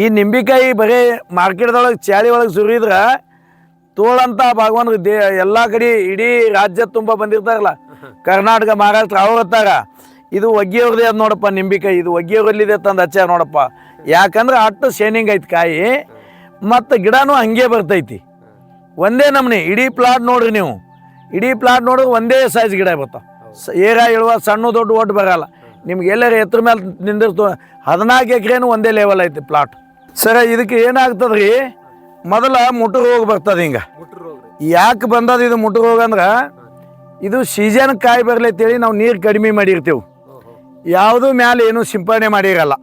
ಈ ನಿಂಬಿಕಾಯಿ ಬರೀ ಮಾರ್ಕೆಟ್ದೊಳಗೆ ಚಾಳಿ ಒಳಗೆ ಸುರಿದ್ರೆ ತೋಳಂತ ಭಗವಂತ ದೇ ಎಲ್ಲ ಕಡೆ ಇಡೀ ರಾಜ್ಯ ತುಂಬ ಬಂದಿರ್ತಾರಲ್ಲ. ಕರ್ನಾಟಕ, ಮಹಾರಾಷ್ಟ್ರ ಅವ್ರ ಹತ್ತಾರ. ಇದು ಒಗ್ಗಿಯವ್ರದೇ ಅದು ನೋಡಪ್ಪ ನಿಂಬಿಕಾಯಿ, ಇದು ಒಗ್ಗಿಯವ್ರಲ್ಲಿದೆ ತಂದು ಹಚ್ಚಾರ ನೋಡಪ್ಪ. ಯಾಕಂದ್ರೆ ಅಟ್ಟು ಶೇನಿಂಗ್ ಐತಿ ಕಾಯಿ, ಮತ್ತು ಗಿಡನೂ ಹಂಗೆ ಬರ್ತೈತಿ. ಒಂದೇ ನಮ್ನಿ, ಇಡೀ ಪ್ಲಾಟ್ ನೋಡ್ರಿ ನೀವು. ಇಡೀ ಪ್ಲಾಟ್ ನೋಡಿದ್ರೆ ಒಂದೇ ಸೈಜ್ ಗಿಡ ಬರ್ತಾವ. ಏರ, ಇಳುವ, ಸಣ್ಣ, ದೊಡ್ಡ ಒಟ್ಟು ಬರಲ್ಲ. ನಿಮ್ಗೆ ಎಲ್ಲರ ಎತ್ತರ ಮೇಲೆ ನಿಂದಿರ್ತು ಹದಿನಾಲ್ಕು ಎಕರೆನೂ ಒಂದೇ ಲೆವೆಲ್ ಐತಿ ಪ್ಲಾಟ್ ಸರ ಇದಕ್ಕೆ ಏನಾಗ್ತದ್ರಿ? ಮೊದಲ ಮುಟ್ಟು ರೋಗ ಬರ್ತದೆ ಹಿಂಗೆ. ಯಾಕೆ ಬಂದದ ಇದು ಮುಟ್ಟು ರೋಗ ಅಂದ್ರೆ ಇದು ಸೀಸನ್ ಕಾಯಿ ಬರಲಿ ಅಂತೇಳಿ ನಾವು ನೀರು ಕಡಿಮೆ ಮಾಡಿರ್ತೀವಿ. ಯಾವುದೂ ಮ್ಯಾಲೆ ಏನು ಸಿಂಪಡಣೆ ಮಾಡಿರಲ್ಲ.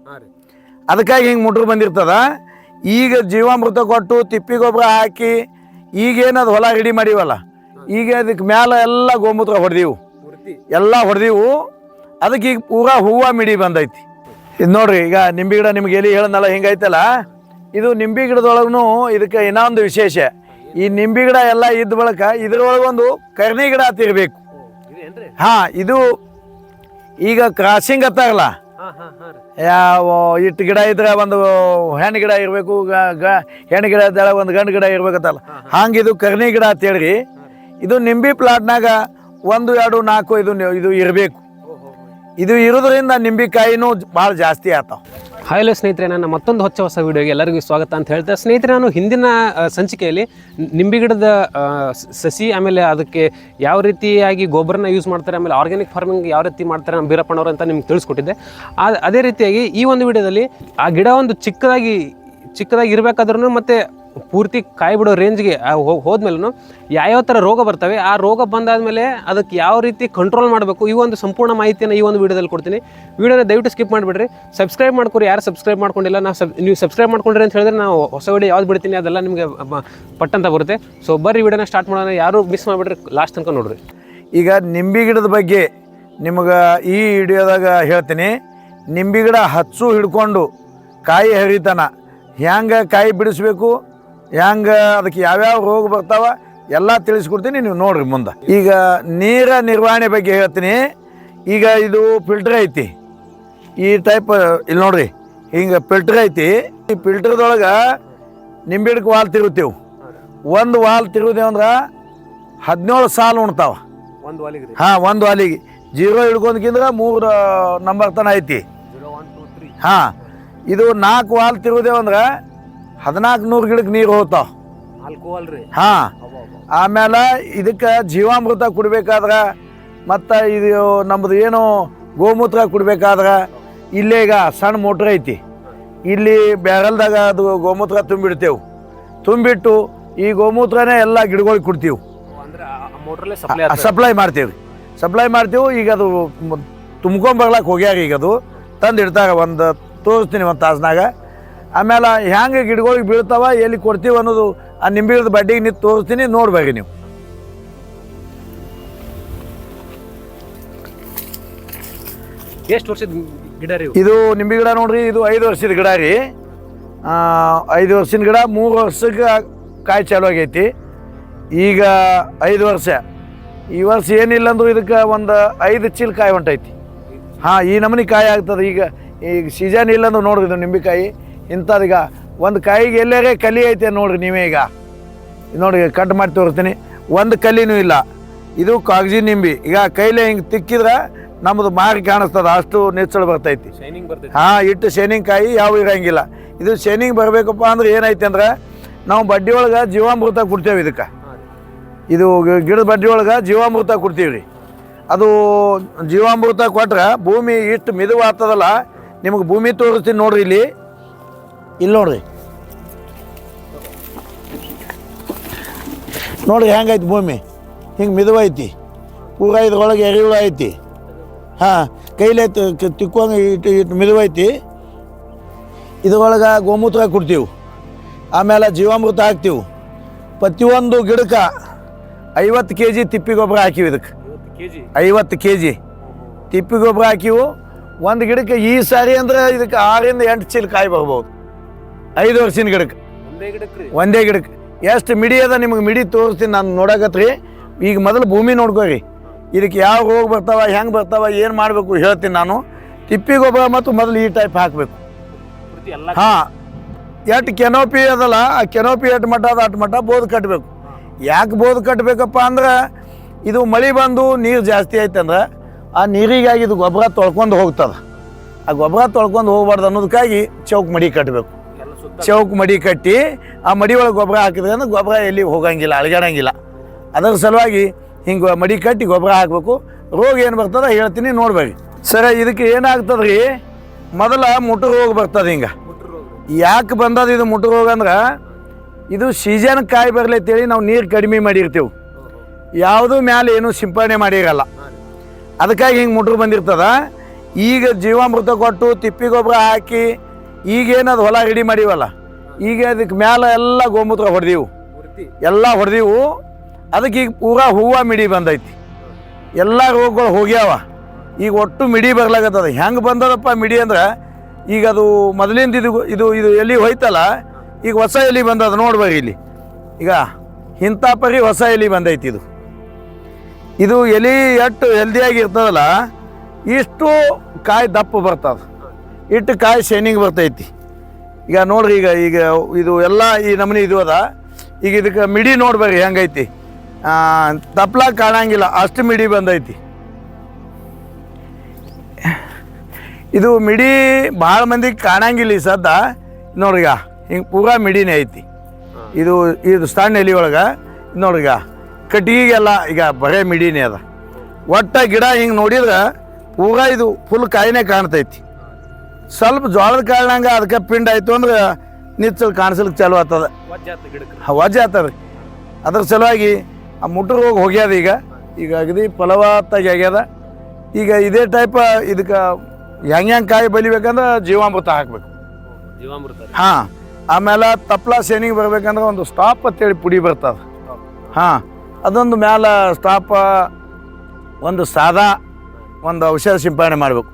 ಅದಕ್ಕಾಗಿ ಹಿಂಗೆ ಮುಟ್ರು ಬಂದಿರ್ತದ. ಈಗ ಜೀವಾಮೃತ ಕೊಟ್ಟು ತಿಪ್ಪಿ ಗೊಬ್ಬರ ಹಾಕಿ ಈಗೇನದು ಹೊಲ ರೆಡಿ ಮಾಡೀವಲ್ಲ ಈಗ ಅದಕ್ಕೆ ಮ್ಯಾಲೆ ಎಲ್ಲ ಗೋಮೂತ್ರ ಹೊಡೆದೀವು. ಎಲ್ಲ ಹೊಡೆದೀವು. ಅದಕ್ಕೆ ಈಗ ಪೂರಾ ಹೂವು ಮಿಡಿ ಬಂದೈತಿ. ಇದು ನೋಡ್ರಿ, ಈಗ ನಿಂಬೆ ಗಿಡ ನಿಮ್ಗೆ ಎಲ್ಲಿ ಹೇಳೋದಲ್ಲ ಹಿಂಗೈತಲ್ಲ? ಇದು ನಿಂಬೆ ಗಿಡದೊಳಗೂ ಇದಕ್ಕೆ ಇನ್ನೊಂದು ವಿಶೇಷ. ಈ ನಿಂಬೆ ಗಿಡ ಎಲ್ಲ ಇದ್ದ ಬಳಕ ಇದ್ರೊಳಗೊಂದು ಕರ್ನಿ ಗಿಡ ತಿರ್ಬೇಕು. ಹಾಂ, ಇದು ಈಗ ಕ್ರಾಸಿಂಗ್ ಹತ್ತಾರಲ್ಲ? ಯಾವ ಇಟ್ಟು ಗಿಡ ಇದ್ರೆ ಒಂದು ಹೆಣ್ಣು ಗಿಡ ಇರಬೇಕು ಹೆಣ್ಣು ಗಿಡ ಇದ್ದಾಳೆ ಒಂದು ಗಂಡು ಗಿಡ ಇರ್ಬೇಕತ್ತಲ್ಲ? ಹಂಗೆ ಇದು ಕರ್ನಿ ಗಿಡ ಅಂತ ಹೇಳ್ರಿ ಇದು ನಿಂಬಿ ಪ್ಲಾಟ್ನಾಗ ಒಂದು, ಎರಡು, ನಾಲ್ಕು ಇದು ಇದು ಇರಬೇಕು. ಇದು ಇರೋದ್ರಿಂದ ನಿಂಬಿಕಾಯಿನೂ ಭಾಳ ಜಾಸ್ತಿ ಆಗ್ತಾವ ಹಾಯ್ ಸ್ನೇಹಿತರೆ, ನನ್ನ ಮತ್ತೊಂದು ಹೊಚ್ಚ ಹೊಸ ವಿಡಿಯೋಗೆ ಎಲ್ಲರಿಗೂ ಸ್ವಾಗತ ಅಂತ ಹೇಳ್ತಾ ಸ್ನೇಹಿತರೆ, ನಾನು ಹಿಂದಿನ ಸಂಚಿಕೆಯಲ್ಲಿ ನಿಂಬೆ ಗಿಡದ ಸಸಿ, ಆಮೇಲೆ ಅದಕ್ಕೆ ಯಾವ ರೀತಿಯಾಗಿ ಗೊಬ್ಬರನ ಯೂಸ್ ಮಾಡ್ತಾರೆ, ಆಮೇಲೆ ಆರ್ಗ್ಯಾನಿಕ್ ಫಾರ್ಮಿಂಗ್ ಯಾವ ರೀತಿ ಮಾಡ್ತಾರೆ ನಮ್ಮ ಬೀರಪ್ಪನವರು ಅಂತ ನಿಮ್ಗೆ ತಿಳಿಸ್ಕೊಟ್ಟಿದ್ದೆ. ಅದೇ ರೀತಿಯಾಗಿ ಈ ಒಂದು ವಿಡಿಯೋದಲ್ಲಿ ಆ ಗಿಡ ಒಂದು ಚಿಕ್ಕದಾಗಿ ಚಿಕ್ಕದಾಗಿ ಇರಬೇಕಾದ್ರೂ ಮತ್ತೆ ಪೂರ್ತಿ ಕಾಯಿ ಬಿಡೋ ರೇಂಜ್ಗೆ ಹೋದ್ಮೇಲೂ ಯಾವ್ಯಾವ ಥರ ರೋಗ ಬರ್ತವೆ, ಆ ರೋಗ ಬಂದಾದ್ಮೇಲೆ ಅದಕ್ಕೆ ಯಾವ ರೀತಿ ಕಂಟ್ರೋಲ್ ಮಾಡಬೇಕು, ಈ ಒಂದು ಸಂಪೂರ್ಣ ಮಾಹಿತಿಯನ್ನು ಈ ಒಂದು ವೀಡಿಯೋದಲ್ಲಿ ಕೊಡ್ತೀನಿ. ವೀಡಿಯೋನ ದಯವಿಟ್ಟು ಸ್ಕಿಪ್ ಮಾಡಿಬಿಡ್ರಿ. ಸಬ್ಸ್ಕ್ರೈಬ್ ಮಾಡ್ಕೊರಿ, ಯಾರು ಸಬ್ಸ್ಕ್ರೈಬ್ ಮಾಡ್ಕೊಂಡಿಲ್ಲ, ನಾವು ಸಬ್ ನೀವು ಸಬ್ಸ್ಕ್ರೈಬ್ ಮಾಡ್ಕೊಂಡ್ರಿ ಅಂತ ಹೇಳಿದ್ರೆ ನಾವು ಹೊಸ ವೀಡಿಯೋ ಯಾವ್ದು ಬಿಡ್ತೀನಿ ಅದೆಲ್ಲ ನಿಮಗೆ ಪಟ್ಟಂತ ಬರುತ್ತೆ. ಸೊ ಬರ್ರಿ ವಿಡಿಯೋನ ಸ್ಟಾರ್ಟ್ ಮಾಡೋಣ. ಯಾರು ಮಿಸ್ ಮಾಡಿಬಿಡ್ರಿ ಲಾಸ್ಟ್ ತನಕ ನೋಡ್ರಿ. ಈಗ ನಿಂಬೆ ಗಿಡದ ಬಗ್ಗೆ ನಿಮಗೆ ಈ ವಿಡಿಯೋದಾಗ ಹೇಳ್ತೀನಿ. ನಿಂಬೆ ಗಿಡ ಹಚ್ಚು ಹಿಡ್ಕೊಂಡು ಕಾಯಿ ಹರಿತನ. ಹ್ಯಾಂಗೆ ಕಾಯಿ ಬಿಡಿಸ್ಬೇಕು? ಹೆಂಗೆ ಅದಕ್ಕೆ ಯಾವ್ಯಾವ ರೋಗ ಬರ್ತಾವ ಎಲ್ಲ ತಿಳಿಸ್ಕೊಡ್ತೀನಿ ನೀವು ನೋಡ್ರಿ ಮುಂದೆ. ಈಗ ನೀರ ನಿರ್ವಹಣೆ ಬಗ್ಗೆ ಹೇಳ್ತೀನಿ. ಈಗ ಇದು ಫಿಲ್ಟರ್ ಐತಿ. ಈ ಟೈಪ್ ಇಲ್ಲಿ ನೋಡ್ರಿ ಹಿಂಗೆ ಫಿಲ್ಟರ್ ಐತಿ. ಈ ಫಿಲ್ಟರ್ದೊಳಗೆ ನಿಂಬೆ ಗಿಡಕ್ಕೆ ವಾಲ್ ತಿರುಗ್ತೀವಿ. ಒಂದು ವಾಲ್ ತಿರುಗ್ದೇವು ಅಂದ್ರೆ ಹದಿನೇಳು ಸಾಲು ಉಣ್ತಾವ. ಒಂದು ವಾಲಿಗೆ ಹಾಂ ಒಂದು ವಾಲಿಗೆ. ಜೀರೋ ಹಿಡ್ಕೊಂಡ್ಕಿಂದ್ರೆ ಮೂರು ನಂಬರ್ ತನ ಐತಿ. ಹಾಂ ಇದು ನಾಲ್ಕು ವಾಲ್ ತಿರುವುದೇವು ಅಂದ್ರೆ ಹದಿನಾಲ್ಕು ನೂರು ಗಿಡಕ್ಕೆ ನೀರು ಹೋಗ್ತಾವ ಹಾ. ಅಲ್ರಿ ಹಾಂ ಆಮೇಲೆ ಇದಕ್ಕೆ ಜೀವಾಮೃತ ಕುಡ್ಬೇಕಾದ್ರೆ ಮತ್ತು ಇದು ನಮ್ಮದು ಏನು ಗೋಮೂತ್ರ ಕುಡ್ಬೇಕಾದ್ರೆ ಇಲ್ಲೇ ಈಗ ಸಣ್ಣ ಮೋಟ್ರ್ ಐತಿ. ಇಲ್ಲಿ ಬ್ಯಾರಲ್ದಾಗ ಅದು ಗೋಮೂತ್ರ ತುಂಬಿಡ್ತೇವೆ. ತುಂಬಿಟ್ಟು ಈ ಗೋಮೂತ್ರನೇ ಎಲ್ಲ ಗಿಡಗಳಿಗೆ ಕೊಡ್ತೀವಿ. ಸಪ್ಲೈ ಮಾಡ್ತೀವಿ. ಸಪ್ಲೈ ಮಾಡ್ತೀವಿ ಈಗ ಅದು ತುಂಬ್ಕೊಂಬರ್ಲಕ್ಕೆ ಹೋಗ್ಯಾರ ಈಗ ಅದು. ತಂದು ಇಡ್ತಾರೆ ಒಂದು ತೋರಿಸ್ತೀನಿ ಒಂದು ತಾಸ್ನಾಗ. ಆಮೇಲೆ ಹ್ಯಾಂಗೆ ಗಿಡಗಳಿಗೆ ಬೀಳ್ತಾವ ಎಲ್ಲಿ ಕೊಡ್ತೀವಿ ಅನ್ನೋದು ಆ ನಿಂಬೆ ಗಿಡದ ಬಡ್ಡಿಗೆ ನಿಂತು ತೋರಿಸ್ತೀನಿ ನೋಡ್ಬೇಕು ನೀವು. ಎಷ್ಟು ವರ್ಷದ ಗಿಡ ರೀ ಇದು ನಿಂಬೆ ಗಿಡ ನೋಡ್ರಿ ಇದು ಐದು ವರ್ಷದ ಗಿಡ ರೀ. ಐದು ವರ್ಷದ ಗಿಡ ಮೂರು ವರ್ಷಕ್ಕೆ ಕಾಯಿ ಚಾಲು ಆಗೈತಿ. ಈಗ ಐದು ವರ್ಷ. ಈ ವರ್ಷ ಏನಿಲ್ಲ ಅಂದ್ರೂ ಇದಕ್ಕೆ ಒಂದು ಐದು ಚೀಲ ಕಾಯಿ ಹೊಂಟೈತಿ. ಹಾಂ ಈ ನಮೂನಿ ಕಾಯಿ ಆಗ್ತದೆ. ಈಗ ಈಗ ಸೀಸನ್ ಇಲ್ಲ ಅಂದ್ರೆ ನೋಡ್ರಿ ಇದು ನಿಂಬೆಕಾಯಿ ಇಂಥದ್ದು ಈಗ ಒಂದು ಕಾಯಿಗೆ ಎಲ್ಲರೇ ಕಲಿ ಐತೆ ನೋಡ್ರಿ ನೀವೇ ಈಗ. ನೋಡಿ ಕಟ್ ಮಾಡಿ ತೋರಿಸ್ತೀನಿ. ಒಂದು ಕಲ್ಲಿನೂ ಇಲ್ಲ. ಇದು ಕಾಗಜಿ ನಿಂಬಿ. ಈಗ ಕೈಲೇ ಹಿಂಗೆ ತಿಕ್ಕಿದ್ರೆ ನಮ್ಮದು ಮಾರಿ ಕಾಣಿಸ್ತದ. ಅಷ್ಟು ನೆಚ್ಚಳು ಬರ್ತೈತಿ. ಹಾಂ ಇಟ್ಟು ಶೇನಿಂಗ್ ಕಾಯಿ ಯಾವ ಇರೋಂಗಿಲ್ಲ. ಇದು ಶೇನಿಂಗ್ ಬರಬೇಕಪ್ಪ ಅಂದ್ರೆ ಏನೈತೆ ಅಂದ್ರೆ ನಾವು ಬಡ್ಡಿ ಒಳಗೆ ಜೀವಾಮೃತ ಕೊಡ್ತೇವೆ ಇದಕ್ಕೆ. ಇದು ಗಿಡದ ಬಡ್ಡಿ ಒಳಗೆ ಜೀವಾಮೃತ ಕೊಡ್ತೀವಿ ರೀ ಅದು ಜೀವಾಮೃತ ಕೊಟ್ರೆ ಭೂಮಿ ಇಷ್ಟು ಮಿದುವಾಗ್ತದಲ್ಲ ನಿಮಗೆ ಭೂಮಿ ತೋರಿಸ್ತೀನಿ ನೋಡ್ರಿ ಇಲ್ಲಿ. ಇಲ್ಲಿ ನೋಡ್ರಿ. ನೋಡ್ರಿ ಹೆಂಗೈತಿ ಭೂಮಿ? ಹಿಂಗೆ ಮಿದುವೈತಿ ಪೂರ ಇದ್ರೊಳಗೆ ಎರೆಹುಳ ಐತಿ. ಹಾಂ ಕೈಲೇ ತಿಕ್ಕೋಂಗೆ ಇಟ್ಟು ಇಟ್ಟು ಮಿದುವೈತಿ ಇದ್ರೊಳಗೆ ಗೋಮೂತ್ರ ಕೊಡ್ತೀವಿ. ಆಮೇಲೆ ಜೀವಾಮೃತ ಹಾಕ್ತೀವಿ. ಪ್ರತಿಯೊಂದು ಗಿಡಕ್ಕೆ ಐವತ್ತು ಕೆ ಜಿ ತಿಪ್ಪಿ ಗೊಬ್ಬರ ಹಾಕಿವಿ ಇದಕ್ಕೆ ಐವತ್ತು ಕೆ ಜಿ ತಿಪ್ಪಿ ಗೊಬ್ಬರ ಹಾಕಿವು. ಒಂದು ಗಿಡಕ್ಕೆ ಈ ಸಾರಿ ಅಂದ್ರೆ ಇದಕ್ಕೆ ಆರಿಂದ ಎಂಟು ಚೀಲ ಕಾಯಿ ಬರ್ಬೋದು. ಐದು ವರ್ಷದ ಗಿಡಕ್ಕೆ. ಒಂದೇ ಗಿಡಕ್ಕೆ ಎಷ್ಟು ಮಿಡಿ ಅದ ನಿಮಗೆ ಮಿಡಿ ತೋರಿಸ್ತೀನಿ ನಾನು ನೋಡಕತ್ರಿ. ಈಗ ಮೊದಲು ಭೂಮಿ ನೋಡ್ಕೋರಿ. ಇದಕ್ಕೆ ಯಾವ ರೋಗ ಬರ್ತಾವ ಹೆಂಗೆ ಬರ್ತಾವ ಏನು ಮಾಡಬೇಕು ಹೇಳ್ತೀನಿ ನಾನು. ತಿಪ್ಪಿ ಗೊಬ್ಬರ ಮತ್ತು ಮೊದಲು ಈ ಟೈಪ್ ಹಾಕಬೇಕು. ಹಾಂ. ಎಟ್ ಕೆನೋಪಿ ಅದಲ್ಲ ಆ ಕೆನೋಪಿ ಎಟ್ ಮಟ್ಟ ಅದ ಅಟ್ ಮಟ್ಟ ಬೋದ್ ಕಟ್ಟಬೇಕು ಯಾಕೆ ಬೋದ್ ಕಟ್ಟಬೇಕಪ್ಪ ಅಂದ್ರೆ ಇದು ಮಳೆ ಬಂದು ನೀರು ಜಾಸ್ತಿ ಆಯ್ತಂದ್ರೆ ಆ ನೀರಿಗಾಗಿ ಇದು ಗೊಬ್ಬರ ತೊಳ್ಕೊಂಡು ಹೋಗ್ತದೆ. ಆ ಗೊಬ್ಬರ ತೊಳ್ಕೊಂಡು ಹೋಗ್ಬಾರ್ದು ಅನ್ನೋದಕ್ಕಾಗಿ ಚೌಕ್ ಮಡಿ ಕಟ್ಟಬೇಕು ಚೌಕ್ ಮಡಿ ಕಟ್ಟಿ ಆ ಮಡಿ ಒಳಗೆ ಗೊಬ್ಬರ ಹಾಕಿದ್ರೆ ಅಂದ್ರೆ ಗೊಬ್ಬರ ಎಲ್ಲಿ ಹೋಗಂಗಿಲ್ಲ ಅಳಗಾಡಂಗಿಲ್ಲ ಅದರ ಸಲುವಾಗಿ ಹಿಂಗೆ ಮಡಿ ಕಟ್ಟಿ ಗೊಬ್ಬರ ಹಾಕಬೇಕು. ರೋಗ ಏನು ಬರ್ತದ ಹೇಳ್ತೀನಿ ನೋಡ್ಬೇಡಿ. ಸರ, ಇದಕ್ಕೆ ಏನಾಗ್ತದೆ ರೀ ಮೊದಲ ಮುಟ್ಟು ರೋಗ ಬರ್ತದೆ ಹಿಂಗೆ. ಯಾಕೆ ಬಂದದ ಇದು ಮುಟ್ಟು ರೋಗ ಅಂದ್ರೆ, ಇದು ಸೀಸನ್ ಕಾಯಿ ಬರಲಿ ಅಂತೇಳಿ ನಾವು ನೀರು ಕಡಿಮೆ ಮಾಡಿರ್ತೀವಿ. ಯಾವುದೂ ಮ್ಯಾಲೆ ಏನು ಸಿಂಪಡಣೆ ಮಾಡಿರಲ್ಲ. ಅದಕ್ಕಾಗಿ ಹಿಂಗೆ ಮುಟ್ರು ಬಂದಿರ್ತದ. ಈಗ ಜೀವಾಮೃತ ಕೊಟ್ಟು ತಿಪ್ಪಿ ಗೊಬ್ಬರ ಹಾಕಿ ಈಗೇನದು ಹೊಲ ರೆಡಿ ಮಾಡೀವಲ್ಲ ಈಗ ಅದಕ್ಕೆ ಮ್ಯಾಲ ಎಲ್ಲ ಗೋಮೂತ್ರ ಹೊಡೆದೀವು. ಎಲ್ಲ ಹೊಡೆದೀವು. ಅದಕ್ಕೆ ಈಗ ಪೂರಾ ಹೂವು ಮಿಡಿ ಬಂದೈತಿ. ಎಲ್ಲ ರೋಗಗಳು ಹೋಗ್ಯಾವ. ಈಗ ಒಟ್ಟು ಮಿಡಿ ಬರ್ಲಾಗತ್ತದ. ಹೆಂಗೆ ಬಂದದಪ್ಪ ಮಿಡಿ ಅಂದ್ರೆ ಈಗ ಅದು ಮೊದಲಿಂದ ಇದು ಇದು ಇದು ಎಲ್ಲಿ ಹೋಯ್ತಲ್ಲ ಈಗ ಹೊಸ ಎಲ್ಲಿ ಬಂದದ ನೋಡ್ಬೇಕು ಇಲ್ಲಿ. ಈಗ ಇಂಥ ಪರಿ ಹೊಸ ಎಲ್ಲಿ ಬಂದೈತಿ ಇದು. ಇದು ಎಲಿ ಎಷ್ಟು ಹೆಲ್ದಿಯಾಗಿ ಇರ್ತದಲ್ಲ ಇಷ್ಟು ಕಾಯಿ ದಪ್ಪ ಬರ್ತದ. ಇಟ್ಟು ಕಾಯಿ ಶೈನಿಂಗ್ ಬರ್ತೈತಿ. ಈಗ ನೋಡ್ರಿ, ಈಗ ಈಗ ಇದು ಎಲ್ಲ ಈ ನಮೂನಿ ಇದು ಅದ. ಈಗ ಇದಕ್ಕೆ ಮಿಡಿ ನೋಡ್ಬೇಡ್ರಿ ಹೆಂಗೈತಿ? ತಪ್ಲ ಕಾಣಂಗಿಲ್ಲ, ಅಷ್ಟು ಮಿಡಿ ಬಂದೈತಿ. ಇದು ಮಿಡಿ ಭಾಳ ಮಂದಿಗೆ ಕಾಣಂಗಿಲ್ಲ ಈ ಸದ್ದ. ನೋಡ್ರಿಗ ಹಿಂಗೆ ಪೂರಾ ಮಿಡಿನೇ ಐತಿ. ಇದು ಇದು ಸಣ್ಣ ಎಲೆ ಒಳಗೆ ನೋಡ್ರಿಗ ಕಟ್ಟಿಗೆಗೆಲ್ಲ ಈಗ ಬರೇ ಮಿಡಿನೇ ಅದ. ಒಟ್ಟ ಗಿಡ ಹಿಂಗೆ ನೋಡಿದ್ರೆ ಪೂರಾ ಇದು ಫುಲ್ ಕಾಯಿನೇ ಕಾಣ್ತೈತಿ. ಸ್ವಲ್ಪ ಜೋಳದ ಕಾರಣಂಗೆ ಅದಕ್ಕೆ ಪಿಂಡ ಆಯ್ತು ಅಂದ್ರೆ ನಿಚ್ಚಲ್ ಕಾಣಿಸ್ಲಿಕ್ಕೆ ಚಾಲು ಆತದ ವಜ್ಜ ಆತದ ರೀ. ಅದ್ರ ಸಲುವಾಗಿ ಆ ಮುಟ್ರ ಹೋಗಿ ಹೋಗ್ಯದ ಈಗ. ಈಗ ಅಗದಿ ಫಲವತ್ತಾಗಿ ಆಗ್ಯದ. ಈಗ ಇದೇ ಟೈಪ್ ಇದಕ್ಕೆ ಹೆಂಗೆ ಹೆಂಗೆ ಕಾಯಿ ಬಲಿಬೇಕಂದ್ರೆ ಜೀವಾಮೃತ ಹಾಕ್ಬೇಕು. ಜೀವಾಮೃತ ಹಾಂ ಆಮೇಲೆ ತಪ್ಲ ಸೇನಿಗೆ ಬರ್ಬೇಕಂದ್ರೆ ಒಂದು ಸ್ಟಾಪ್ ಅಂತೇಳಿ ಪುಡಿ ಬರ್ತದೆ. ಹಾಂ ಅದೊಂದು ಮ್ಯಾಲ ಸ್ಟಾಪ ಒಂದು ಸಾದಾ ಒಂದು ಔಷಧ ಸಿಂಪಡಣೆ ಮಾಡಬೇಕು.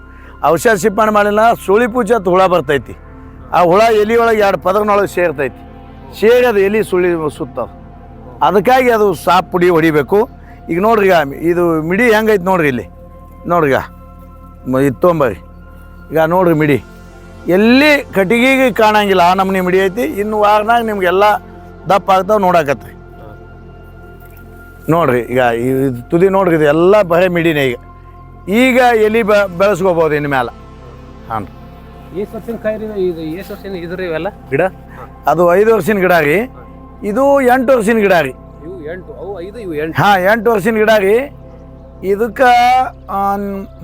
ಔಷಧ ಸಿಂಪಡಣೆ ಮಾಡಿಲ್ಲ, ಸುಳಿ ಪೂಜೆ ಅಂತ ಹುಳ ಬರ್ತೈತಿ. ಆ ಹುಳ ಎಲಿಯೊಳಗೆ ಎರಡು ಪದಗಳೊಳಗೆ ಸೇರ್ತೈತಿ. ಸೇರಿ ಅದು ಎಲಿ ಸುಳಿ ಸುತ್ತದ ಅದಕ್ಕಾಗಿ ಅದು ಸಾಪ್ ಪುಡಿ ಹೊಡಿಬೇಕು. ಈಗ ನೋಡ್ರಿ ಈಗ, ಇದು ಮಿಡಿ ಹೆಂಗೈತೆ ನೋಡ್ರಿ ಇಲ್ಲಿ. ನೋಡ್ರಿ ಈಗ ತೊಂಬರಿ ಈಗ ನೋಡ್ರಿ ಮಿಡಿ. ಎಲ್ಲಿ ಕಟ್ಟಿಗೆಗೆ ಕಾಣಂಗಿಲ್ಲ, ಆ ನಮೂನಿ ಮಿಡಿ ಐತಿ. ಇನ್ನು ವಾರನಾಗ ನಿಮ್ಗೆಲ್ಲ ದಪ್ಪ ಆಗ್ತಾವೆ ನೋಡಾಕತ್ರಿ. ನೋಡ್ರಿ ಈಗ, ಇದು ತುದಿ ನೋಡ್ರಿ ಇದು ಎಲ್ಲ ಬರೇ ಮಿಡಿನೇ ಈಗ. ಈಗ ಎಲಿ ಬೆ ಬೆಳೆಸ್ಕೋಬೋದು ಇನ್ನು ಮೇಲೆ ಹಾಂ ಎಷ್ಟು ವರ್ಷದ ಕಾಯಿ ರೀ ಇದು ಎಷ್ಟು ವರ್ಷ ಇದ್ರಿ ಇವೆಲ್ಲ? ಗಿಡ? ಅದು ಐದು ವರ್ಷದ ಗಿಡ ರೀ. ಇದು ಎಂಟು ವರ್ಷದ ಗಿಡ ರೀ. ಇವು ಎಂಟು ಅವು ಐದು ಇವು ಎಂಟು. ಹಾಂ ಎಂಟು ವರ್ಷದ ಗಿಡ ರೀ. ಇದಕ್ಕೆ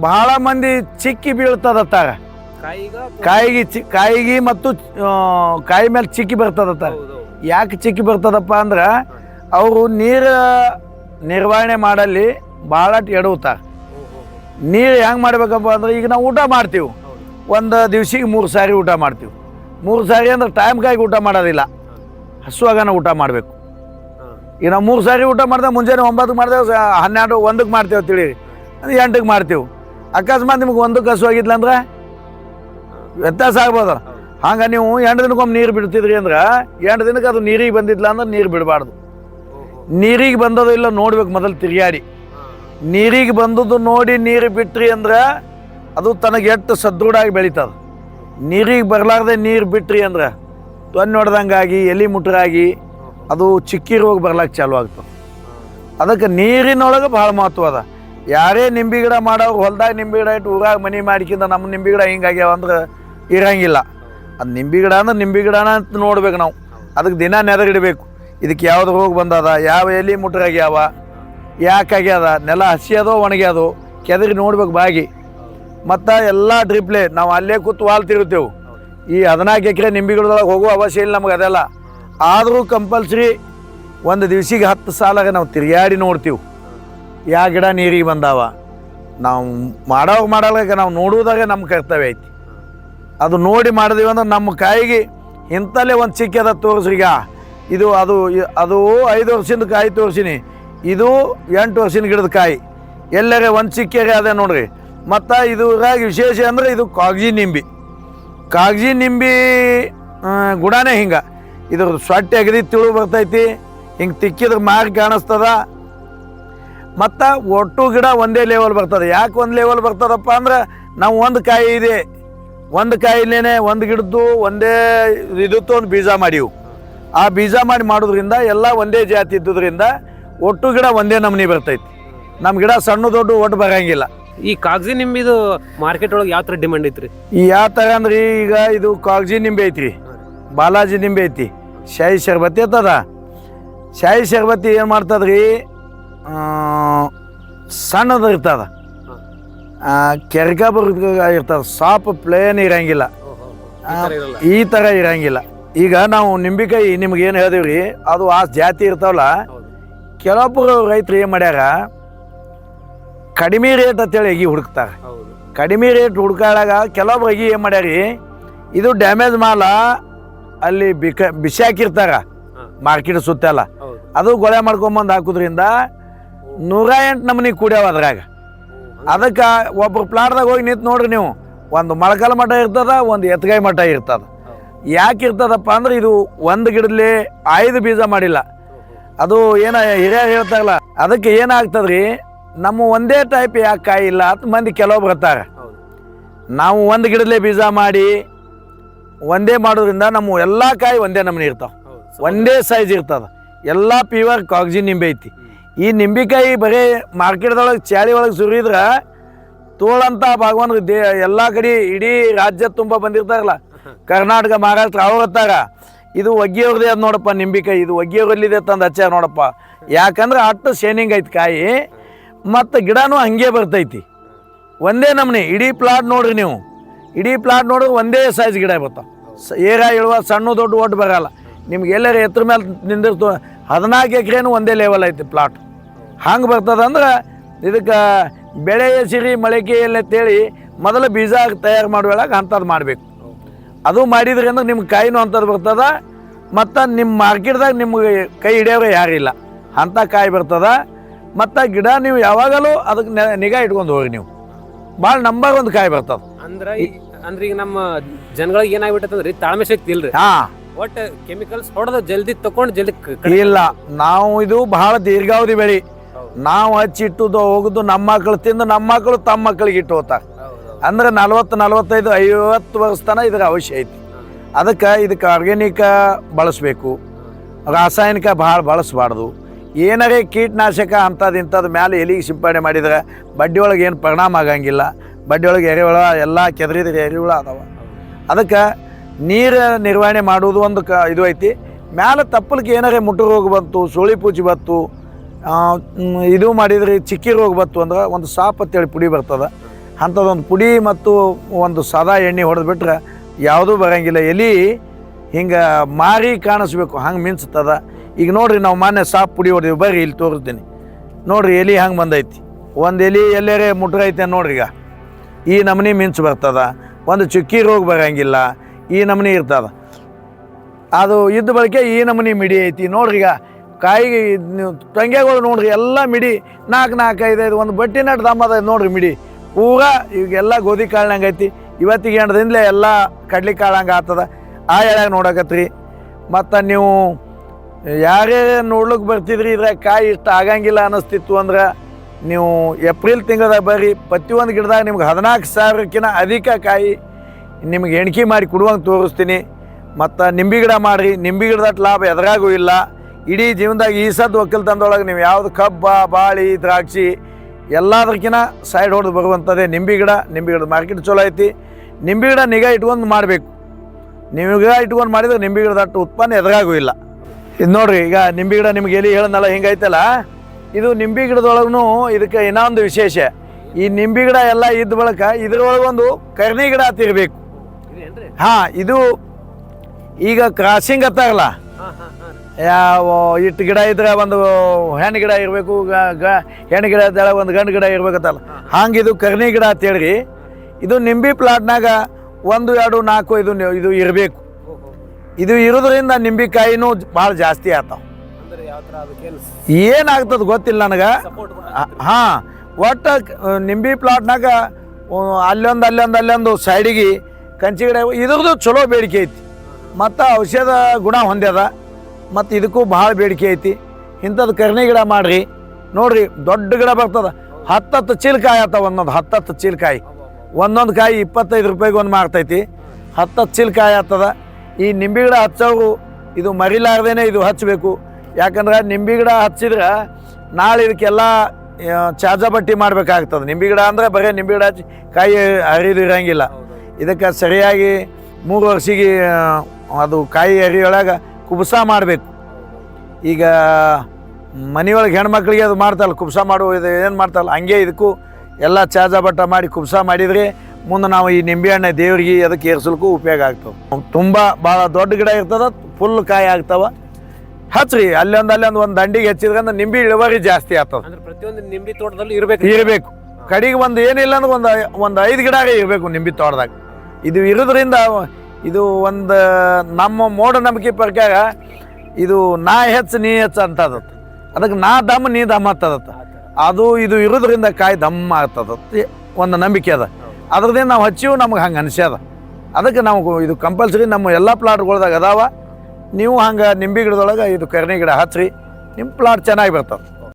ಭಾಳ ಮಂದಿ ಚಿಕ್ಕಿ ಬೀಳ್ತದ ಕಾಯಿಗ ಕಾಯಿಗೆ ಚಿ ಕಾಯಿಗೆ ಮತ್ತು ಕಾಯಿ ಮೇಲೆ ಚಿಕ್ಕಿ ಬರ್ತದತ್ತ ಯಾಕೆ ಚಿಕ್ಕಿ ಬರ್ತದಪ್ಪ ಅಂದ್ರೆ ಅವರು ನೀರು ನಿರ್ವಹಣೆ ಮಾಡಲ್ಲಿ ಭಾಳ ಎಡವುತ್ತಾರೆ. ನೀರು ಹೆಂಗೆ ಮಾಡ್ಬೇಕಪ್ಪ ಅಂದ್ರೆ ಈಗ ನಾವು ಊಟ ಮಾಡ್ತೀವಿ. ಒಂದು ದಿವ್ಸಿಗೆ ಮೂರು ಸಾರಿ ಊಟ ಮಾಡ್ತೀವಿ. ಮೂರು ಸಾರಿ ಅಂದ್ರೆ ಟೈಮ್ಗಾಗಿ ಊಟ ಮಾಡೋದಿಲ್ಲ. ಹಸುವಾಗನ ಊಟ ಮಾಡಬೇಕು. ಈಗ ನಾವು ಮೂರು ಸಾರಿ ಊಟ ಮಾಡಿದೆ ಮುಂಜಾನೆ ಒಂಬತ್ತಕ್ಕೆ ಸ- ಹನ್ನೆರಡು ಒಂದಕ್ಕೆ ಮಾಡ್ತೇವೆ ತಿಳಿ ಅಂದ್ರೆ ಎಂಟಕ್ಕೆ ಮಾಡ್ತೀವಿ. ಅಕಸ್ಮಾತ್ ನಿಮ್ಗೆ ಒಂದಕ್ಕೆ ಹಸುವಾಗಿದ್ಲ ಅಂದ್ರೆ ವ್ಯತ್ಯಾಸ ಆಗ್ಬೋದಲ್ಲ ಹಂಗೆ ನೀವು ಎಂಟು ದಿನಕ್ಕೊಮ್ಮೆ ನೀರು ಬಿಡ್ತಿದ್ರಿ ಅಂದ್ರೆ ಎಂಟು ದಿನಕ್ಕೆ ಅದು ನೀರಿಗೆ ಬಂದಿದ್ಲ ಅಂದ್ರೆ ನೀರು ಬಿಡಬಾರ್ದು. ನೀರಿಗೆ ಬಂದದೋ ಇಲ್ಲ ನೋಡ್ಬೇಕು ಮೊದಲು ತಿರುಗಾಡಿ ನೀರಿಗೆ ಬಂದದ್ದು ನೋಡಿ ನೀರು ಬಿಟ್ರಿ ಅಂದ್ರೆ ಅದು ತನಗೆ ಎಷ್ಟು ಸದೃಢಾಗಿ ಬೆಳೀತದ. ನೀರಿಗೆ ಬರಲಾರ್ದೆ ನೀರು ಬಿಟ್ರಿ ಅಂದ್ರೆ ತೊನ್ನೆ ಹೊಡೆದಂಗಾಗಿ, ಎಲಿ ಮುಟ್ರಾಗಿ ಅದು ಚಿಕ್ಕಿ ರೋಗ ಬರ್ಲಾಕ ಚಾಲು ಆಗ್ತದೆ. ಅದಕ್ಕೆ ನೀರಿನೊಳಗೆ ಭಾಳ ಮಹತ್ವ ಅದ. ಯಾರೇ ನಿಂಬೆ ಗಿಡ ಮಾಡೋ ಹೊಲ್ದಾಗ ನಿಂಬೆ ಗಿಡ ಇಟ್ಟು ಊರಾಗ ಮನೆ ಮಾಡಿಕಿಂತ ನಮ್ಮ ನಿಂಬೆ ಗಿಡ ಹಿಂಗಾಗ್ಯಾವ ಅಂದ್ರೆ ಇರಂಗಿಲ್ಲ. ಅದು ನಿಂಬೆ ಗಿಡ ಅಂದ್ರೆ ನಿಂಬೆ ಗಿಡನ ಅಂತ ನೋಡ್ಬೇಕು ನಾವು. ಅದಕ್ಕೆ ದಿನ ನೆದಗಿಡಬೇಕು ಇದಕ್ಕೆ ಯಾವ್ದು ಹೋಗಿ ಬಂದದ, ಯಾವ ಎಲಿ ಮುಟ್ರಾಗ್ಯಾವ ಯಾಕಾಗ್ಯದ? ನೆಲ ಹಸಿಯೋದು ಒಣಗ್ಯದು? ಕೆದರಿ ನೋಡ್ಬೇಕು ಬಾಗಿ. ಮತ್ತು ಎಲ್ಲ ಡ್ರಿಪ್ಲೆ ನಾವು ಅಲ್ಲೇ ಕೂತು ವಾಲ್ ತಿರುತ್ತೇವೆ ಈ ಹದಿನಾಲ್ಕು ಎಕರೆ ನಿಂಬಿಗಿಡದೊಳಗೆ ಹೋಗುವ ಹೋಗೋ ಅವಶ್ಯ ಇಲ್ಲ ನಮಗೆ ಅದೆಲ್ಲ. ಆದರೂ ಕಂಪಲ್ಸರಿ ಒಂದು ದಿವ್ಸಿಗೆ ಹತ್ತು ಸಾಲಾಗ ನಾವು ತಿರುಗಾಡಿ ನೋಡ್ತೀವಿ. ಯಾವ ಗಿಡ ನೀರಿಗೆ ಬಂದಾವ? ನಾವು ಮಾಡೋವಾಗ ಮಾಡಲ್ಲ ನಾವು ನೋಡುವುದಾಗ ನಮ್ಮ ಕರ್ತವ್ಯ ಐತಿ. ಅದು ನೋಡಿ ಮಾಡಿದೀವಿ ಅಂದ್ರೆ ನಮ್ಮ ಕಾಯಿಗೆ ಇಂಥಲ್ಲೇ ಒಂದು ಚಿಕ್ಕದ ಈಗ. ಇದು ಅದು ಅದು ಐದು ವರ್ಷದ ಕಾಯಿ ತೋರಿಸಿನಿ. ಇದು ಎಂಟು ಹಸಿನ ಗಿಡದ ಕಾಯಿ. ಎಲ್ಲರೇ ಒಂದು ಚಿಕ್ಕರೆ ಅದೇ ನೋಡ್ರಿ. ಮತ್ತು ಇದ್ರಾಗ ವಿಶೇಷ ಅಂದ್ರೆ ಇದು ಕಾಗಜಿ ನಿಂಬಿ. ಕಾಗಜಿ ನಿಂಬಿ ಗುಣನೇ ಹಿಂಗೆ. ಇದ್ರ ಸೊಟ್ಟೆ ಅಗದಿ ತಿಳು ಬರ್ತೈತಿ. ಹಿಂಗೆ ತಿಕ್ಕಿದ್ರೆ ಮಾರ್ಕ್ ಕಾಣಿಸ್ತದ. ಮತ್ತು ಒಟ್ಟು ಗಿಡ ಒಂದೇ ಲೆವೆಲ್ ಬರ್ತದೆ. ಯಾಕೆ ಒಂದು ಲೆವೆಲ್ ಬರ್ತದಪ್ಪ ಅಂದ್ರೆ ನಾವು ಒಂದು ಕಾಯಿ ಇದೆ. ಒಂದು ಕಾಯಿಲೇನೆ ಒಂದು ಗಿಡದ್ದು ಒಂದೇ ಇದು ಒಂದು ಬೀಜ ಮಾಡಿವು. ಆ ಬೀಜ ಮಾಡಿ ಮಾಡೋದ್ರಿಂದ ಎಲ್ಲ ಒಂದೇ ಜಾತಿ ಇದ್ದುದ್ರಿಂದ ಒಟ್ಟು ಗಿಡ ಒಂದೇ ನಮೂನಿ ಬರ್ತೈತಿ. ನಮ್ಮ ಗಿಡ ಸಣ್ಣ ದೊಡ್ಡ ಒಟ್ಟು ಬರಂಗಿಲ್ಲ. ಈ ಕಾಗಜಿ ನಿಂಬಿದು ಮಾರ್ಕೆಟ್ ಒಳಗೆ ಯಾವ ಥರ ಡಿಮ್ಯಾಂಡ್ ಐತ್ರಿ? ಈ ಯಾವ ಥರ ಅಂದ್ರೆ ಈಗ ಇದು ಕಾಗಜಿ ನಿಂಬೆ ಐತ್ರಿ. ಬಾಲಾಜಿ ನಿಂಬೆ ಐತಿ. ಶಾಯಿ ಶರ್ಬತಿ ಐತದ ಶಾಯಿ ಶರ್ಬತಿ ಏನು ಮಾಡ್ತದ್ರಿ? ಆ, ಸಣ್ಣದು ಇರ್ತದ. ಕೆರ್ಗ ಇರ್ತದ ಸಾಪ್ ಪ್ಲೇನ್ ಇರಂಗಿಲ್ಲ. ಈ ಥರ ಇರಂಗಿಲ್ಲ. ಈಗ ನಾವು ನಿಂಬಿಕಾಯಿ ನಿಮ್ಗೆ ಏನು ರೀ ಅದು ಆ ಜಾತಿ ಇರ್ತಾವಲ್ಲ ಕೆಲವೊಬ್ಬರು ರೈತರು ಏನು ಮಾಡ್ಯಾರ? ಕಡಿಮೆ ರೇಟ್ ಅಂತೇಳಿ ಅಗಿ ಹುಡುಕ್ತಾರೆ. ಕಡಿಮೆ ರೇಟ್ ಹುಡುಕಾಡಾಗ ಕೆಲವೊಬ್ರು ಅಗಿ ಏನು ಮಾಡ್ಯಾರಿ? ಇದು ಡ್ಯಾಮೇಜ್ ಮಾಲ ಅಲ್ಲಿ ಬಿಕ ಬಿಸಿ ಹಾಕಿರ್ತಾರ. ಮಾರ್ಕೆಟ್ ಸುತ್ತೆಲ್ಲ ಅದು ಗೊಳೆ ಮಾಡ್ಕೊಂಬಂದು ಹಾಕೋದ್ರಿಂದ ನೂರ ಎಂಟು ನಮೂನಿ ಕುಡಿಯಾವ ಅದ್ರಾಗ. ಅದಕ್ಕೆ ಒಬ್ಬ ಪ್ಲಾಟ್ದಾಗ ಹೋಗಿ ನಿಂತು ನೋಡ್ರಿ ನೀವು. ಒಂದು ಮೊಳಕಾಲ ಮಠ ಇರ್ತದ ಒಂದು ಎತ್ಗಾಯಿ ಮಠ ಇರ್ತದ. ಯಾಕೆ ಇರ್ತದಪ್ಪ ಅಂದ್ರೆ ಇದು ಒಂದು ಗಿಡದಲ್ಲಿ ಐದು ಬೀಜ ಮಾಡಿಲ್ಲ. ಅದು ಏನ ಹಿರಿಯ ಹೇಳ್ತಾರಲ್ಲ ಅದಕ್ಕೆ ಏನಾಗ್ತದ್ರಿ ನಮ್ಮ ಒಂದೇ ಟೈಪ್ ಯಾಕೆ ಕಾಯಿ ಇಲ್ಲ ಹತ್ತು ಮಂದಿ ಕೆಲವೊಬ್ರು ಬರ್ತಾರೆ ನಾವು ಒಂದು ಗಿಡದಲ್ಲೇ ಬೀಜ ಮಾಡಿ ಒಂದೇ ಮಾಡೋದ್ರಿಂದ ನಮ್ಮ ಎಲ್ಲ ಕಾಯಿ ಒಂದೇ ನಮ್ಮನೆ ಇರ್ತಾವೆ. ಒಂದೇ ಸೈಜ್ ಇರ್ತದ. ಎಲ್ಲ ಪ್ಯೂರ್ ಕಾಗಜಿ ನಿಂಬೆ ಐತಿ. ಈ ನಿಂಬೆಕಾಯಿ ಬರೀ ಮಾರ್ಕೆಟ್ದೊಳಗೆ ಚಾಳಿ ಒಳಗೆ ಸುರಿದ್ರೆ ತೋಳಂತ ಭಗವಾನ್ ದೇ ಎಲ್ಲ ಕಡೆ ಇಡೀ ರಾಜ್ಯ ತುಂಬ ಬಂದಿರ್ತಾರಲ್ಲ. ಕರ್ನಾಟಕ ಮಹಾರಾಷ್ಟ್ರ ಅವ್ರು ಇದು ಒಗ್ಗಿಯವ್ರದೇ ಅದು ನೋಡಪ್ಪ ನಿಂಬಿಕಾಯಿ ಇದು ಒಗ್ಗಿಯವ್ರಲ್ಲಿದೆ ತಂದು ಹಚ್ಚಾರ ನೋಡಪ್ಪ. ಯಾಕಂದ್ರೆ ಅಟ್ಟು ಶೇನಿಂಗ್ ಐತಿ ಕಾಯಿ, ಮತ್ತು ಗಿಡನೂ ಹಂಗೆ ಬರ್ತೈತಿ. ಒಂದೇ ನಮ್ನಿ, ಇಡೀ ಪ್ಲಾಟ್ ನೋಡ್ರಿ ನೀವು. ಇಡೀ ಪ್ಲಾಟ್ ನೋಡಿದ್ರೆ ಒಂದೇ ಸೈಜ್ ಗಿಡ ಬರ್ತಾವೆ ಏರ ಇಳುವ ಸಣ್ಣ ದೊಡ್ಡ ಒಟ್ಟು ಬರಲ್ಲ. ನಿಮ್ಗೆ ಎಲ್ಲರ ಎತ್ತರ ಮೇಲೆ ನಿಂದಿರ್ತು, ಹದಿನಾಲ್ಕು ಎಕರೆನೂ ಒಂದೇ ಲೆವೆಲ್ ಐತಿ ಪ್ಲಾಟ್ ಹಂಗೆ ಬರ್ತದಂದ್ರೆ ಇದಕ್ಕೆ ಬೆಳೆ ಸಿರಿ ಮೊಳಕೆ ಎಲ್ಲ ಅಂತೇಳಿ ಮೊದಲು ಬೀಜ ತಯಾರು ಮಾಡುವಾಗ ಅಂಥದ್ದು ಮಾಡಬೇಕು. ಅದು ಮಾಡಿದ್ರಿ ಅಂದ್ರೆ ನಿಮ್ಗೆ ಕಾಯಿನೂ ಅಂಥದ್ದು ಬರ್ತದೆ ಮತ್ತು ನಿಮ್ಮ ಮಾರ್ಕೆಟ್ದಾಗ ನಿಮ್ಗೆ ಕೈ ಹಿಡಿಯೋರು ಯಾರಿಲ್ಲ. ಅಂಥ ಕಾಯಿ ಬರ್ತದ ಮತ್ತು ಗಿಡ ನೀವು ಯಾವಾಗಲೂ ಅದಕ್ಕೆ ನಿಗಾ ಇಟ್ಕೊಂಡು ಹೋಗಿ ನೀವು. ಭಾಳ ನಂಬರ್ ಒಂದು ಕಾಯಿ ಬರ್ತದ. ಅಂದ್ರೆ ಅಂದ್ರೆ ಈಗ ನಮ್ಮ ಜನಗಳಿಗೆ ಏನಾಗ್ಬಿಟ್ಟಂದ್ರೆ ತಾಳ್ಮೆ ಶಕ್ತಿ ಇಲ್ರಿ. ಹಾಂ. ಒಟ್ಟು ಕೆಮಿಕಲ್ಸ್ ಹೊಡೆದು ಜಲ್ದಿ ತಕೊಂಡು ಜಲ್ದಿ ಇಲ್ಲ ನಾವು ಇದು ಬಹಳ ದೀರ್ಘಾವಧಿ ಬೆಳೆ. ನಾವು ಹಚ್ಚಿಟ್ಟುದು ಹೋಗುದು ನಮ್ಮ ಮಕ್ಕಳು ತಿಂದು ನಮ್ಮ ಮಕ್ಕಳು ತಮ್ಮ ಮಕ್ಕಳಿಗೆ ಇಟ್ಟು ಹೋಗ್ತಾರೆ. ಅಂದ್ರೆ ನಲ್ವತ್ತು, ನಲ್ವತ್ತೈದು, ಐವತ್ತು ವರ್ಷ ತನಕ ಇದ್ರ ಅವಶ್ಯ ಐತಿ. ಅದಕ್ಕೆ ಇದಕ್ಕೆ ಆರ್ಗ್ಯಾನಿಕ ಬಳಸಬೇಕು. ರಾಸಾಯನಿಕ ಭಾಳ ಬಳಸಬಾರ್ದು. ಏನಾರೇ ಕೀಟನಾಶಕ ಅಂಥದ್ದು ಇಂಥದ್ದು ಮೇಲೆ ಎಲಿಗೆ ಸಿಂಪಡಣೆ ಮಾಡಿದ್ರೆ ಬಡ್ಡಿ ಏನು ಪರಿಣಾಮ ಆಗಂಗಿಲ್ಲ. ಬಡ್ಡಿ ಎರೆಹುಳ ಎಲ್ಲ ಕೆದರಿದ್ರೆ ಎರೆಹುಳ ಅದಾವ. ಅದಕ್ಕೆ ನೀರು ನಿರ್ವಹಣೆ ಮಾಡುವುದು ಒಂದು ಕ ಇದು ಐತಿ. ಮ್ಯಾಲೆ ತಪ್ಪಲಿಕ್ಕೆ ಏನಾರೇ ಮುಟ್ಟು ರೋಗ ಬಂತು ಸುಳಿ ಪೂಜೆ ಬತ್ತು ಇದು ಮಾಡಿದರೆ ಚಿಕ್ಕಿ ರೋಗ ಬತ್ತು ಅಂದ್ರೆ ಒಂದು ಸಾಪ್ ಅಂತೇಳಿ ಪುಡಿ ಬರ್ತದೆ. ಅಂಥದ್ದೊಂದು ಪುಡಿ ಮತ್ತು ಒಂದು ಸಾದಾ ಎಣ್ಣೆ ಹೊಡೆದ್ಬಿಟ್ರೆ ಯಾವುದೂ ಬರಂಗಿಲ್ಲ. ಎಲಿ ಹಿಂಗೆ ಮಾರಿ ಕಾಣಿಸ್ಬೇಕು, ಹಂಗೆ ಮಿಂಚ್ತದ. ಈಗ ನೋಡ್ರಿ ನಾವು ಮೊನ್ನೆ ಸಾಪ್ ಪುಡಿ ಹೊಡೆದಿವಿ, ಬರ್ರಿ ಇಲ್ಲಿ ತೋರಿಸ್ತೀನಿ. ನೋಡ್ರಿ ಎಲಿ ಹಂಗೆ ಬಂದೈತಿ. ಒಂದು ಎಲಿ ಎಲ್ಲರೇ ಮುಟ್ರೈತೆ ನೋಡ್ರಿ ಈಗ. ಈ ನಮೂನಿ ಮಿಂಚು ಬರ್ತದ, ಒಂದು ಚುಕ್ಕಿ ರೋಗ ಬರೋಂಗಿಲ್ಲ, ಈ ನಮೂನಿ ಇರ್ತದ. ಅದು ಇದ್ದ ಬಳಕೆ ಈ ನಮೂನಿ ಮಿಡಿ ಐತಿ. ನೋಡ್ರಿ ಈಗ ಕಾಯಿಗೆ ತಂಗ್ಯಾಗಳು ನೋಡ್ರಿ, ಎಲ್ಲ ಮಿಡಿ ನಾಲ್ಕು ನಾಲ್ಕು ಐದು ಐದು ಒಂದು ಬಟ್ಟಿ ನಟ್ ದಮ್ಮದ ನೋಡ್ರಿ ಮಿಡಿ. ಪೂರಾ ಈಗೆಲ್ಲ ಗೋಧಿ ಕಾಳ್ನಂಗೆ ಐತಿ. ಇವತ್ತಿಗೆ ಎಂಟದಿಂದಲೇ ಎಲ್ಲ ಕಡ್ಲಿ ಕಾಳಂಗೆ ಆಗ್ತದ ಆ ಎಳ್ಯಾಗ ನೋಡಕತ್ರಿ. ಮತ್ತು ನೀವು ಯಾರೇ ನೋಡ್ಲಿಕ್ಕೆ ಬರ್ತಿದ್ರಿ ಇದ್ರಾಗ ಕಾಯಿ ಇಷ್ಟ ಆಗಂಗಿಲ್ಲ ಅನ್ನಿಸ್ತಿತ್ತು ಅಂದ್ರೆ ನೀವು ಏಪ್ರಿಲ್ ತಿಂಗಳದಾಗ ಬರ್ರಿ. ಪ್ರತಿಯೊಂದು ಗಿಡದಾಗ ನಿಮ್ಗೆ ಹದಿನಾಲ್ಕು ಸಾವಿರಕ್ಕಿಂತ ಅಧಿಕ ಕಾಯಿ ನಿಮ್ಗೆ ಎಣ್ಕೆ ಮಾಡಿ ಕೊಡುವಂಗೆ ತೋರಿಸ್ತೀನಿ. ಮತ್ತು ನಿಂಬೆ ಗಿಡ ಮಾಡಿರಿ. ನಿಂಬೆ ಗಿಡದಟ್ಟು ಲಾಭ ಎದುರಾಗೂ ಇಲ್ಲ. ಇಡೀ ಜೀವನದಾಗ ಈ ಸದ್ದು ಒಕ್ಕಲ್ತನದೊಳಗೆ ನೀವು ಯಾವುದು ಕಬ್ಬ, ಬಾಳಿ, ದ್ರಾಕ್ಷಿ ಎಲ್ಲದಕ್ಕಿಂತ ಸೈಡ್ ಹೊಡೆದು ಬರುವಂಥದ್ದೇ ನಿಂಬೆ ಗಿಡ. ನಿಂಬೆ ಗಿಡದ ಮಾರ್ಕೆಟ್ ಚಲೋ ಐತಿ. ನಿಂಬೆ ಗಿಡ ನಿಗಾ ಇಟ್ಕೊಂಡು ಮಾಡಬೇಕು. ನಿಮ್ಗೆ ಇಟ್ಕೊಂಡು ಮಾಡಿದ್ರೆ ನಿಂಬೆ ಅಷ್ಟು ಉತ್ಪನ್ನ ಎದುರಾಗೂ ಇಲ್ಲ. ಇದು ನೋಡ್ರಿ ಈಗ ನಿಂಬೆ ಗಿಡ ನಿಮ್ಗೆ ಎಲ್ಲಿ ಹೇಳೋದಲ್ಲ ಹಿಂಗೈತಲ್ಲ? ಇದು ನಿಂಬೆ ಗಿಡದೊಳಗೂ ಇದಕ್ಕೆ ಇನ್ನೊಂದು ವಿಶೇಷ. ಈ ನಿಂಬೆ ಗಿಡ ಎಲ್ಲ ಇದ್ದ ಬಳಿಕ ಇದ್ರೊಳಗೊಂದು ಕರ್ನಿ ಗಿಡ ತಿರ್ಬೇಕು ಹಾಂ ಇದು ಈಗ ಕ್ರಾಸಿಂಗ್ ಹತ್ತಾಗಲ್ಲ. ಯಾವ ಇಟ್ಟು ಗಿಡ ಇದ್ರೆ ಒಂದು ಹೆಣ್ಣು ಗಿಡ ಇರಬೇಕು ಗ ಹೆಣ್ಣು ಗಿಡ ಇದ್ದಾಳೆ ಒಂದು ಗಂಡು ಗಿಡ ಇರ್ಬೇಕತ್ತಲ್ಲ. ಹಂಗೆ ಇದು ಕರ್ನಿ ಗಿಡ ಅಂತ ಹೇಳ್ರಿ ಇದು ನಿಂಬೆ ಪ್ಲಾಟ್ನಾಗ ಒಂದು ಎರಡು ನಾಲ್ಕು ಇದು ಇದು ಇರಬೇಕು. ಇದು ಇರೋದ್ರಿಂದ ನಿಂಬೆಕಾಯಿನೂ ಭಾಳ ಜಾಸ್ತಿ ಆಗ್ತಾವ. ಏನಾಗ್ತದ ಗೊತ್ತಿಲ್ಲ ನನಗೆ. ಹಾಂ ಒಟ್ಟು ನಿಂಬೆ ಪ್ಲಾಟ್ನಾಗ ಅಲ್ಲೊಂದು ಅಲ್ಲೊಂದು ಅಲ್ಲೊಂದು ಸೈಡಿಗೆ ಕಂಚಿ ಗಿಡ ಇದ್ರದ್ದು ಚಲೋ ಬೇಡಿಕೆ ಐತಿ. ಮತ್ತು ಔಷಧ ಗುಣ ಹೊಂದ್ಯದ. ಮತ್ತು ಇದಕ್ಕೂ ಭಾಳ ಬೇಡಿಕೆ ಐತಿ. ಇಂಥದ್ದು ಕರ್ನಿ ಗಿಡ ಮಾಡ್ರಿ. ನೋಡಿರಿ, ದೊಡ್ಡ ಗಿಡ ಬರ್ತದ. ಹತ್ತತ್ತು ಚೀಲಕಾಯಿ ಆತಾವ ಒಂದೊಂದು, ಹತ್ತತ್ತು ಚೀಲಕಾಯಿ. ಒಂದೊಂದು ಕಾಯಿ ಇಪ್ಪತ್ತೈದು ರೂಪಾಯಿಗೆ ಒಂದು ಮಾರ್ತೈತಿ ಹತ್ತತ್ತು ಚೀಲಕಾಯಿ ಕಾಯಿ ಆಗ್ತದ ಈ ನಿಂಬೆ ಗಿಡ ಹಚ್ಚೋರು ಇದು ಮರಿಲಾರ್ದೇ ಇದು ಹಚ್ಚಬೇಕು ಯಾಕಂದ್ರೆ ನಿಂಬೆ ಗಿಡ ಹಚ್ಚಿದ್ರೆ ನಾಳೆ ಇದಕ್ಕೆಲ್ಲ ಚಾಜ ಬಟ್ಟಿ ಮಾಡ್ಬೇಕಾಗ್ತದೆ. ನಿಂಬೆ ಗಿಡ ಅಂದರೆ ಬರೀ ನಿಂಬೆ ಗಿಡ ಹಚ್ಚಿ ಕಾಯಿ ಹರಿದು ಇರೋಂಗಿಲ್ಲ. ಇದಕ್ಕೆ ಸರಿಯಾಗಿ ಮೂರು ವರ್ಷಿಗೆ ಅದು ಕಾಯಿ ಹರಿಯೊಳಗೆ ಕುಬಸ ಮಾಡಬೇಕು. ಈಗ ಮನೆಯೊಳಗೆ ಹೆಣ್ಮಕ್ಳಿಗೆ ಅದು ಮಾಡ್ತಲ್ಲ ಕುಬ್ಸ ಮಾಡುವ ಇದು ಏನು ಮಾಡ್ತಲ್ಲ ಹಂಗೆ ಇದಕ್ಕೂ ಎಲ್ಲ ಚಾಜ ಬಟ್ಟ ಮಾಡಿ ಕುಬ್ಸ ಮಾಡಿದರೆ ಮುಂದೆ ನಾವು ಈ ನಿಂಬೆಹಣ್ಣೆ ದೇವ್ರಿಗೆ ಅದಕ್ಕೆ ಏರ್ಸಲಿಕ್ಕೂ ಉಪಯೋಗ ಆಗ್ತವೆ. ತುಂಬ ಭಾಳ ದೊಡ್ಡ ಗಿಡ ಇರ್ತದ ಫುಲ್ ಕಾಯಿ ಆಗ್ತಾವ. ಹಚ್ರಿ ಅಲ್ಲೊಂದು ಅಲ್ಲೊಂದು ಒಂದು ದಂಡಿಗೆ ಹಚ್ಚಿದ್ರಿಂದ ನಿಂಬೆ ಇಳುವರಿ ಜಾಸ್ತಿ ಆಗ್ತದೆ. ಅಂದ್ರೆ ಪ್ರತಿಯೊಂದು ನಿಂಬೆ ತೋಟದಲ್ಲಿ ಇರಬೇಕು. ಇರಬೇಕು. ಕಡೆಗೆ ಒಂದು ಏನಿಲ್ಲ ಅಂದ್ರೆ ಒಂದು ಒಂದು ಐದು ಗಿಡ ಇರಬೇಕು ನಿಂಬೆ ತೋಟದಾಗ. ಇದು ಇರೋದ್ರಿಂದ ಇದು ಒಂದು ನಮ್ಮ ಮೂಢನಂಬಿಕೆ ಪ್ರಕಾರ ಇದು ನಾ ಹೆಚ್ಚು, ನೀ ಹೆಚ್ಚು ಅಂತದತ್ತು ಅದಕ್ಕೆ ನಾ ದಮ್ ನೀ ದಮ್ ಹತ್ತದತ್ತ ಅದು ಇದು ಇರೋದ್ರಿಂದ ಕಾಯಿ ದಮ್ ಆಗ್ತದತ್ತೆ ಒಂದು ನಂಬಿಕೆ ಅದ. ಅದ್ರದಿಂದ ನಾವು ಹಚ್ಚಿವು ನಮ್ಗೆ ಹಂಗೆ ಅನಿಸ್ಯದ ಅದಕ್ಕೆ ನಾವು ಇದು ಕಂಪಲ್ಸರಿ ನಮ್ಮ ಎಲ್ಲ ಪ್ಲಾಟ್ಗಳ್ದಾಗ ಅದಾವ. ನೀವು ಹಂಗೆ ನಿಂಬೆ ಗಿಡದೊಳಗೆ ಇದು ಕರ್ಣಿ ಗಿಡ ಹಚ್ಚಿರಿ ನಿಮ್ಮ ಪ್ಲಾಟ್ ಚೆನ್ನಾಗಿ ಬರ್ತದೆ